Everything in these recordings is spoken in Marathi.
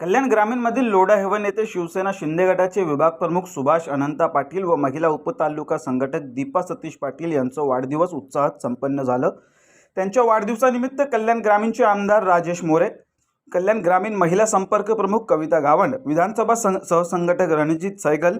कल्याण ग्रामीणमधील लोढा हेवन येथे शिवसेना शिंदे गटाचे विभाग प्रमुख सुभाष अनंता पाटील व महिला उपतालुका संघटक दीपा सतीश पाटील यांचं वाढदिवस उत्साहात संपन्न झालं. त्यांच्या वाढदिवसानिमित्त कल्याण ग्रामीणचे आमदार राजेश मोरे कल्याण ग्रामीण महिला संपर्क प्रमुख कविता गावंड विधानसभा सं सहसंघटक रणजित सैगल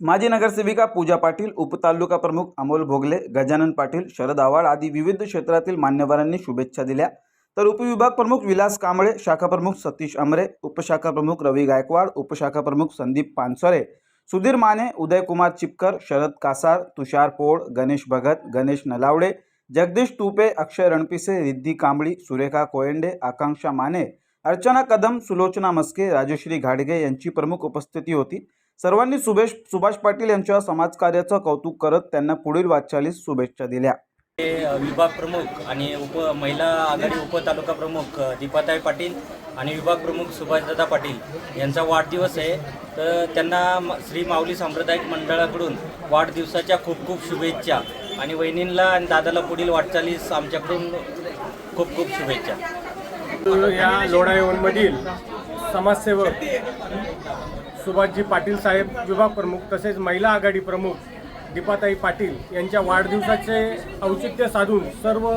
माजी नगरसेविका पूजा पाटील उपतालुका प्रमुख अमोल भोगले गजानन पाटील शरद आवाड आदी विविध क्षेत्रातील मान्यवरांनी शुभेच्छा दिल्या. तर उपविभाग प्रमुख विलास कांबळे शाखा प्रमुख सतीश अमरे उपशाखा प्रमुख रवी गायकवाड उपशाखा प्रमुख संदीप पानसरे सुधीर माने उदयकुमार चिपकर शरद कासार तुषार पोळ गणेश भगत गणेश नलावडे जगदीश तुपे अक्षय रणपिसे रिद्धी कांबळी सुरेखा कोयंडे आकांक्षा माने अर्चना कदम सुलोचना मस्के राजश्री घाडगे यांची प्रमुख उपस्थिती होती. सर्वांनी सुभेश सुभाष पाटील यांच्या समाजकार्याचं कौतुक करत त्यांना पुढील वाटचालीस शुभेच्छा दिल्या. विभाग प्रमुख आणि उप महिला आघाडी उपतालुका प्रमुख दीपाताई पाटील आणि विभाग प्रमुख सुभाषदादा पाटील यांचा वाढदिवस आहे. तर त्यांना श्री माऊली सांप्रदायिक मंडळाकडून वाढदिवसाच्या खूप खूप शुभेच्छा आणि वहिनींना आणि दादाला पुढील वाटचालीस आमच्याकडून खूप खूप शुभेच्छा. या लोणावळमधील समाजसेवक सुभाषजी पाटील साहेब विभाग प्रमुख तसेच महिला आघाडी प्रमुख दीपाताई पाटील यांच्या वाढदिवसाचे औचित्य साधून सर्व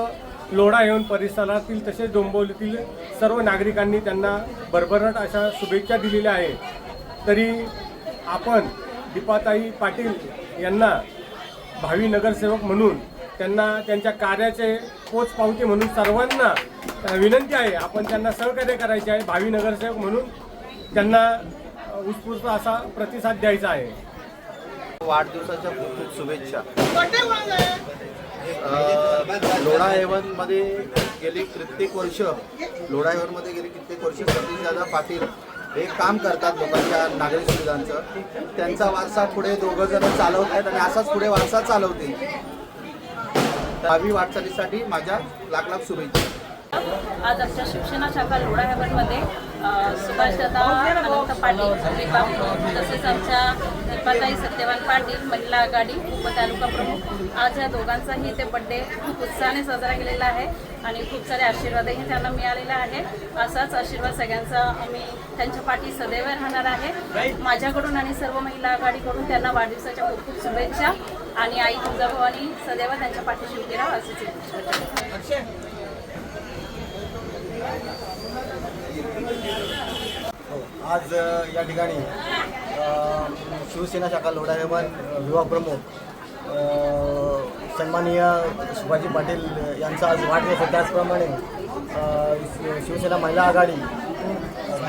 लोढा येऊन परिसरातील तसेच डोंबिवलीतील सर्व नागरिकांनी त्यांना भरभराट अशा शुभेच्छा दिलेल्या आहेत. तरी आपण दीपाताई पाटील यांना भावी नगरसेवक म्हणून त्यांना त्यांच्या कार्याचे पोचपावती म्हणून सर्वांना विनंती आहे. आपण त्यांना सहकार्य करायचे आहे. भावी नगरसेवक म्हणून त्यांना उत्स्फूर्त असा प्रतिसाद द्यायचा आहे. वाढदिवसाच्या खूप खूप शुभेच्छा लोढा हेवनमध्ये गेली कित्येक वर्ष. लोढा हेवनमध्ये गेली कित्येक वर्ष. सतीशदादा पाटील हे काम करतात लोकांच्या नागरिक सुविधांचं. त्यांचा वारसा पुढे दोघं जण चालवत आहेत आणि असाच पुढे वारसा चालवतील. दहावी वाटचालीसाठी माझ्या लाख लाख शुभेच्छा. आज आमच्या शिवसेना शाखा लोढा हेवनमध्ये सुभाषदादा अनंत पाटील विभाग प्रमुख तसेच आमच्या दीपाताई सत्यवान पाटील महिला आघाडी उपतालुका प्रमुख आज या दोघांचाही ते बड्डे खूप उत्साहाने साजरा केलेला आहे आणि खूप सारे आशीर्वादही त्यांना मिळालेला आहे. असाच आशीर्वाद सगळ्यांचा आम्ही त्यांच्या पाठी सदैव राहणार आहे. माझ्याकडून आणि सर्व महिला आघाडीकडून त्यांना वाढदिवसाच्या खूप खूप शुभेच्छा. आणि आई तुळजाभवानी सदैव त्यांच्या पाठीशी उभी राहा असेच आज या ठिकाणी शिवसेना शाखा लोढा विभाग प्रमुख सन्माननीय शिवाजी पाटील यांचा आज वाढदिवस आहे. त्याचप्रमाणे शि- शिवसेना महिला आघाडी